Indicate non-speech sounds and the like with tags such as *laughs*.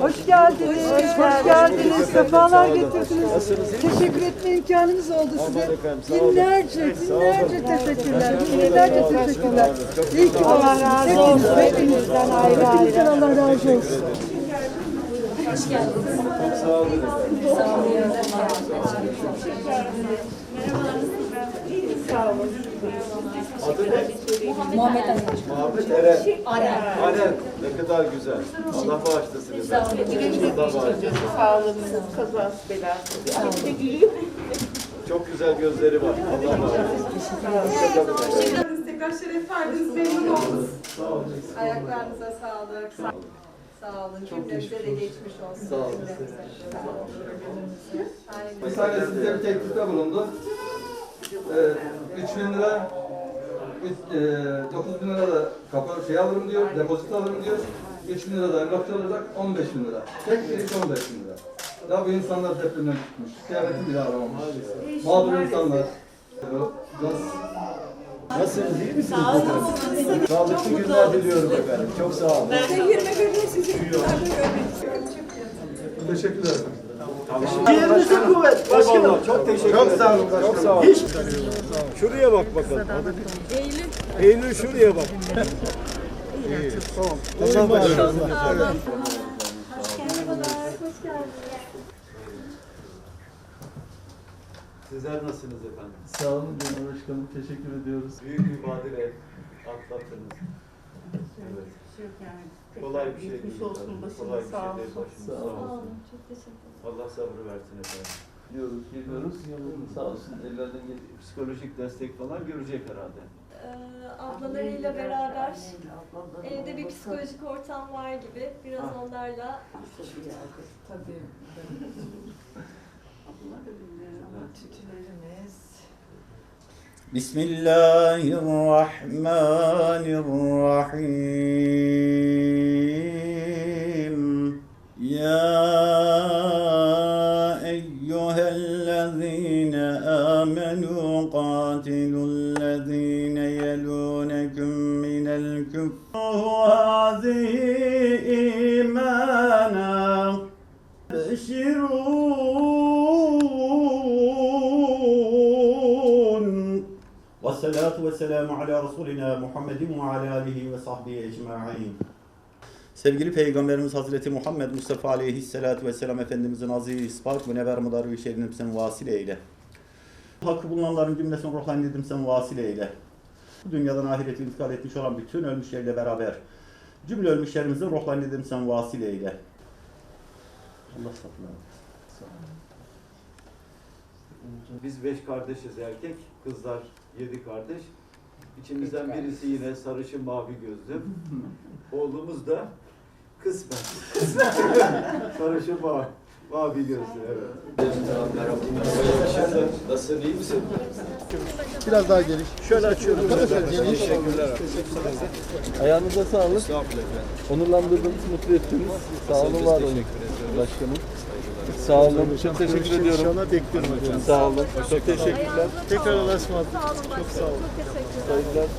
Hoş geldiniz. Hoş geldiniz. Sefalar getirdiniz. Teşekkür etme imkanımız oldu size. Binlerce, binlerce teşekkürler. Binlerce teşekkürler. İyi ki Allah razı olsun. Hepinizden ayrı ayrı. Hepinizden Allah razı olsun. Muhammed Ali. Muhammed Eren. Eren. Ne kadar güzel. Allah bağışlasın. Allah bağışlasın. Sağlığınız, kazası, belası. Kimse gülüyor. Çok güzel gözleri var. Allah bağışlasın. Tekrar şeref verdiniz, memnun olduk. Sağ olun. Ayaklarınıza sağlık. Sağ olun. Sağ olun. Cümlemize de geçmiş olsun. Sağ olun. Sağ olun. Tane size bir teklifte bulundu. Ee, 3 bin lira, 9 bin lira da kapı şey alırım diyor, depozit alırım diyor. 3 bin lira da emlakçı alacak, 15 bin lira. Tek bir iş 15 bin lira. Ya bu insanlar depremden tutmuş. Kıyafeti bile aramamış. Mağdur insanlar. Nasıl? Nasılsınız? iyi misiniz? Sağ olun. Sağlıklı günler diliyorum efendim. Çok sağ olun. *laughs* Teşekkürler. Yerinize kuvvet. Başkanım. Çok teşekkür ederim. Çok sağ olun. Çok sağ olun. Şuraya bak bakalım. Eylül. Eylül şuraya bak. İyi. Tamam. Allah başlasın. Sizler nasılsınız efendim? Sağ olun Genel Başkanım. Teşekkür ediyoruz. Büyük bir badire atlattınız. Evet. Kolay bir şey değil. Olsun, Kolay bir sağ şey değil. Başınız Sağ sağ olun. olsun. Allah sabrı versin efendim Gidiyoruz, geliyoruz. Sağ olsun. Ellerden geliyor. Psikolojik destek falan görecek herhalde. Ee, ablalarıyla beraber evde bir psikolojik ortam var gibi. Biraz Ah. onlarla Tabii. Ama tütülerimiz. بسم الله الرحمن الرحيم يا الذين يلونكم من الكفر هذه إيمانا بشرون والصلاة والسلام على Resulina Muhammedin ve ala alihi ve sahbihi ecma'in. Sevgili Peygamberimiz Hazreti Muhammed Mustafa Aleyhisselatü Vesselam Efendimizin aziz, pak, münevver mudarı ve şerifini sen vasile eyle. Hakkı bulunanların cümlesini ruhlandirdim sen vasile eyle. Bu dünyadan ahirete intikal etmiş olan bütün ölmüşlerle beraber cümle ölmüşlerimizi ruhlandirdim sen vasile eyle. Allah saklar. Biz beş kardeşiz erkek, kızlar yedi kardeş. İçimizden birisi yine sarışın mavi gözlü. *laughs* Oğlumuz da kısmen. *laughs* sarışın mavi, mavi gözlü evet. Nasılsın iyi misin? Biraz daha geniş. Şöyle açıyorum. Arkadaşlar geniş. Ayağınıza sağlık. Onurlandırdınız, mutlu ettiniz. Sağ olun, var olun. Başkanım. Sağ olun. Çok teşekkür ediyorum. İnşallah bekliyorum efendim. Sağ olun. Çok teşekkürler. Tekrar başkanım. Çok sağ olun. Çok teşekkürler.